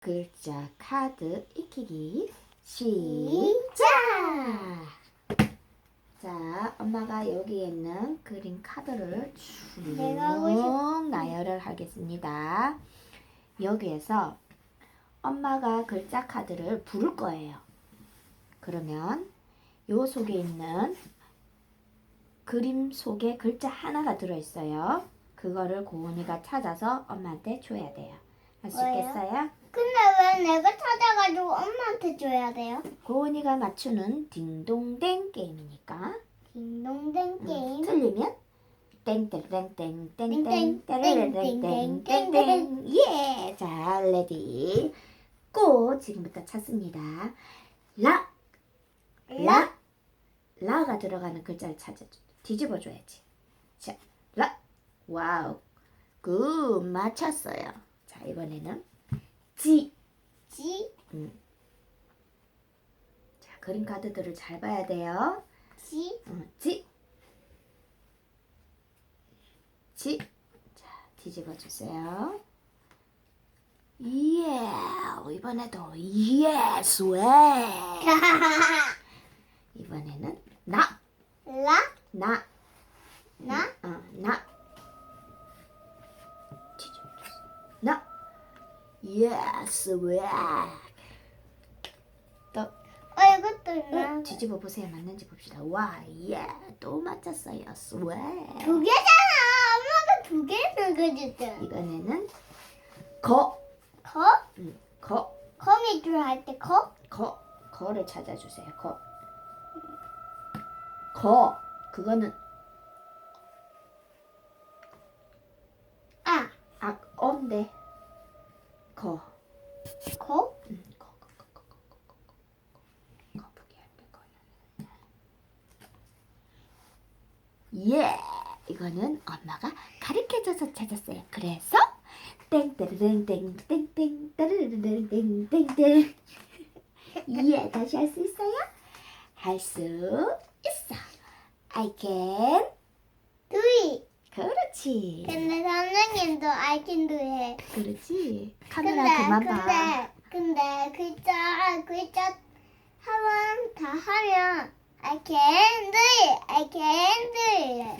글자 카드 익히기 시작! 자, 엄마가 여기에 있는 그린 카드를 쭉 나열을 하겠습니다. 여기에서 엄마가 글자 카드를 부를 거예요. 그러면 요 속에 있는 그림 속에 글자 하나가 들어있어요. 그거를 고은이가 찾아서 엄마한테 줘야 돼요. 할 수? 있겠어요? 근데 왜 내가 찾아가지고 엄마한테 줘야 돼요? 고은이가 맞추는 딩동댕 게임이니까 딩동댕 음, 게임. 틀리면 땡땡땡땡땡땡 땡 땡, 땡땡땡땡땡 예! 자, 레디 고 지금부터 찾습니다. 라, 라, 라가 들어가는 글자를 찾아 뒤집어 줘야지. 자, 라, 와우, 굿 맞췄어요. 자, 이번에는 지, 지, 자, 그림 카드들을 잘 봐야 돼요. 지, 어, 지. 지. 자, 뒤집어 주세요. 예, 이번에도 예스 왜. 이번에는 나, 라, 나, 나, 어, 나. 뒤집어 주세요. 나. 예스 왜. 또 어, 이것도 있나? 어, 뒤집어 보세요. 맞는지 봅시다. 와, 예, 또 맞췄어요. 스웨. 두 개잖아. 엄마가 두 개를 그렸잖아. 이번에는 거, 거? 음, 거, 거미 줄 할때 거? 거, 거를 찾아주세요. 거, 거. 그거는 아, 악, 어인데 거. 거? 음, 거, 거, 거, 거. 예, 이거는 엄마가 가르쳐줘서 찾았어요. 그래서 땡땡땡땡땡땡 따르르르땡땡땡 예, 다시 할 수 있어요? 할 수 있어. I can. 그렇지. 근데 선생님도 I can do it. 그렇지. 근데, 카메라 그만 봐. 근데, 근데 글자, 글자 하면 다 하면 I can do it. I can do it. 음,